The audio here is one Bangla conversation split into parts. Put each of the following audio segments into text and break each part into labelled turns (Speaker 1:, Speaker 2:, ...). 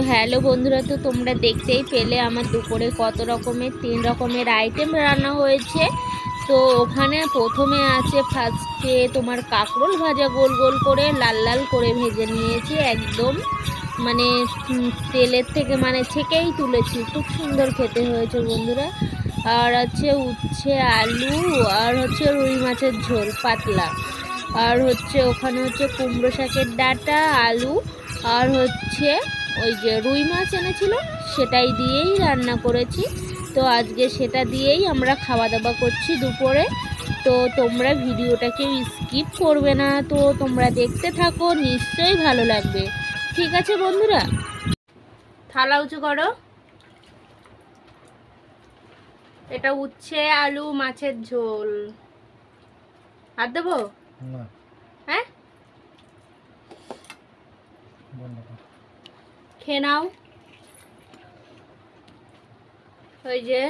Speaker 1: হ্যালো বন্ধুরা, তো তোমরা দেখতেই পেলে আমার দুপুরে কত রকমের, তিন রকমের আইটেম রান্না হয়েছে। তো ওখানে প্রথমে আছে ফার্স্টে তোমার কাঁকরোল ভাজা গোল গোল করে লাল লাল করে ভেজে নিয়েছি একদম। মানে তেলের থেকে মানে থেকেই তুলেছি। খুব সুন্দর খেতে হয়েছে বন্ধুরা। আর হচ্ছে উচ্ছে, আলু, আর হচ্ছে রুই মাছের ঝোল, পাতলা। আর হচ্ছে ওখানে হচ্ছে কুমড়ো শাকের ডাটা, আলু, আর হচ্ছে ওই যে রুই মাছ এনেছিল সেটাই দিয়েই রান্না করেছি। তো আজকে সেটা দিয়েই আমরা খাওয়া দাওয়া করছি দুপুরে। তো তোমরা ভিডিওটাকে স্কিপ করবে না তো তোমরা দেখতে থাকো নিশ্চয়ই ভালো লাগবে। ঠিক আছে বন্ধুরা? থালা উঁচু করো। এটা উচ্ছে আলু মাছের ঝোল। আর দেবো? হ্যাঁ? খেয়ে নাও। ওই যে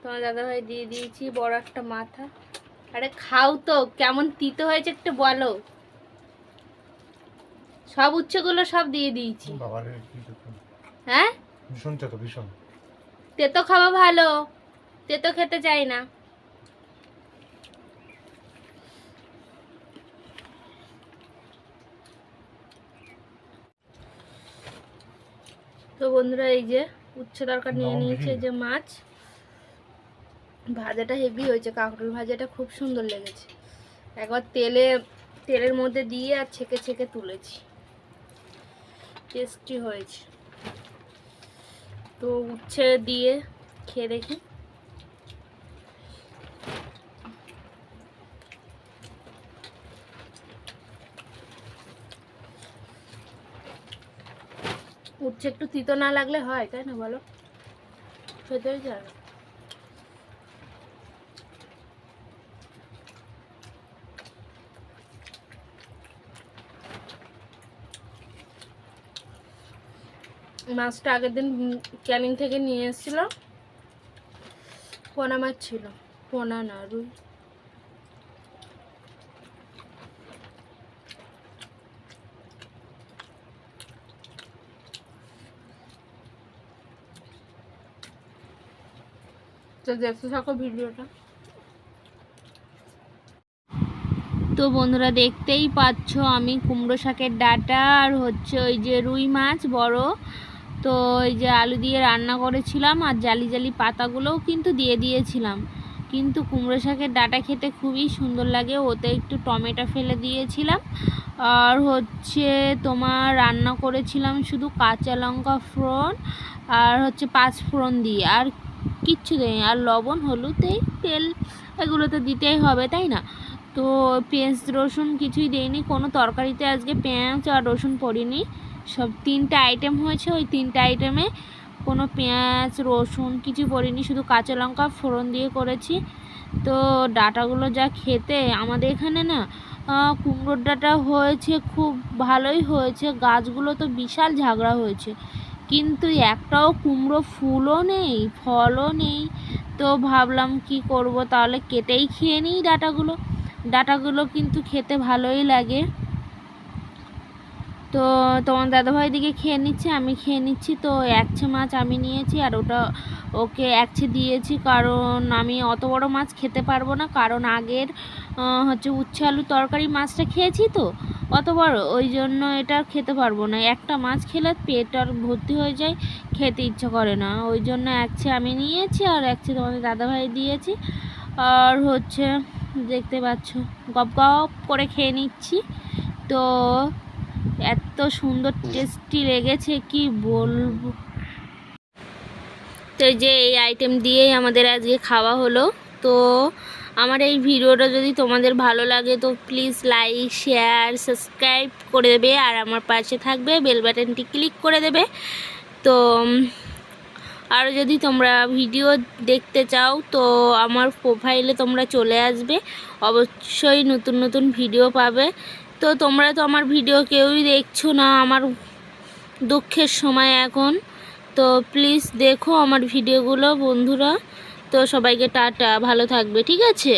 Speaker 1: তোমার দাদাভাই দিয়ে দিয়েছি বড় একটা মাথা। আরে খাও তো কেমন তিতো হয়েছে একটু বলো। সব উচ্ছেগুলো সব দিয়ে দিয়েছি। হ্যাঁ?
Speaker 2: ভীষণ তো ভীষণ।
Speaker 1: তেতো খাওয়া ভালো তেতো খেতে চাই না। তো বন্ধুরা এই যে উচ্ছে তরকার নিয়ে নিয়েছে যে মাছ। ভাজাটা হেভি হয়েছে কাঁকরোল ভাজাটা খুব সুন্দর লেগেছে। একবার তেলে তেলের মধ্যে দিয়ে আর ছেঁকে ছেঁকে তুলেছি। টেস্টি হয়েছে। তো উচ্ছে দিয়ে খেয়ে দেখি। উচ্ছে একটু তিতো না লাগলে হয়, তাই না বলো? খেতেই না। মাছটা আগের দিন ক্যানিং থেকে নিয়ে এসেছিল। পোনা মাছ ছিল, পোনা না, রুই। তো দেখতে থাকো ভিডিওটা। তো বন্ধুরা, দেখতেই পাচ্ছ আমি কুমড়ো শাকের ডাঁটা, আর হচ্ছে ওই যে রুই মাছ বড়। তো ওই যে আলু দিয়ে রান্না করেছিলাম, আর জালি জালি পাতাগুলোও কিন্তু দিয়ে দিয়েছিলাম। কিন্তু কুমড়ো শাকের ডাঁটা খেতে খুবই সুন্দর লাগে, ওতে একটু টমেটো ফেলে দিয়েছিলাম। আর হচ্ছে তোমার রান্না করেছিলাম শুধু কাঁচা লঙ্কা ফোড়ন, আর হচ্ছে পাঁচ ফোড়ন দিয়ে। আর কিচ্ছু দেয়নি আর লবণ হলুদ এই তেল এগুলো তো দিতেই হবে, তাই না? তো পেঁয়াজ, রসুন কিছুই দেইনি। কোনো তরকারিতে আজকে পেঁয়াজ আর রসুন পড়িনি। সব তিনটা আইটেম হয়েছে। ওই তিনটা আইটেমে কোনো পেঁয়াজ, রসুন কিছু পড়িনি। শুধু কাঁচা লঙ্কা ফোড়ন দিয়ে করেছি। তো ডাটাগুলো যা খেতে, আমাদের এখানে না কুমড়োর ডাঁটা হয়েছে, খুব ভালোই হয়েছে। গাছগুলো তো বিশাল ঝাগড়া হয়েছে। কিন্তু একটাও কুমড়ো ফুলও নেই, ফলও নেই। তো ভাবলাম কি করব? তাহলে কেটেই খেয়ে নিই ডাটাগুলো। ডাটাগুলো কিন্তু খেতে ভালোই লাগে। তো তোমার দাদাভাই দিকে খেয়ে নিচ্ছে, আমি খেয়ে নিচ্ছি। তো একছে মাছ আমি নিয়েছি আর ওটা ওকে একছে দিয়েছি। কারণ আমি অত বড় মাছ খেতে পারব না। কারণ আগের হচ্ছে উচ্ছে আলু তরকারি মাছটা খেয়েছি তো। অত বড় ওই জন্য এটা খেতে পারব না। একটা মাছ খেলে পেট আর ভর্তি হয়ে যায় খেতে ইচ্ছে করে না। ওই জন্য একছে আমি নিয়েছি আর একছে তোমাদের দাদাভাই দিয়েছি। আর হচ্ছে দেখতে পাচ্ছ গপ গপ করে খেয়ে নিচ্ছি। তো এত সুন্দর টেস্টি লেগেছে কি বলব? তো যে এই আইটেম দিয়েই আমাদের আজকে খাওয়া হলো। তো আমার এই ভিডিওটা যদি তোমাদের ভালো লাগে, তো প্লিজ লাইক শেয়ার সাবস্ক্রাইব করে দেবে। আর আমার পাশে থাকবে বেল বাটনটি ক্লিক করে দেবে। তো আরও যদি তোমরা ভিডিও দেখতে চাও, তো আমার প্রোফাইলে তোমরা চলে আসবে। অবশ্যই নতুন নতুন ভিডিও পাবে। তো তোমরা তো আমার ভিডিও কেউই দেখছ না, আমার দুঃখের সময় এখন। তো প্লিজ দেখো আমার ভিডিওগুলো বন্ধুরা। তো সবাইকে টাটা ভালো থাকবে ঠিক আছে?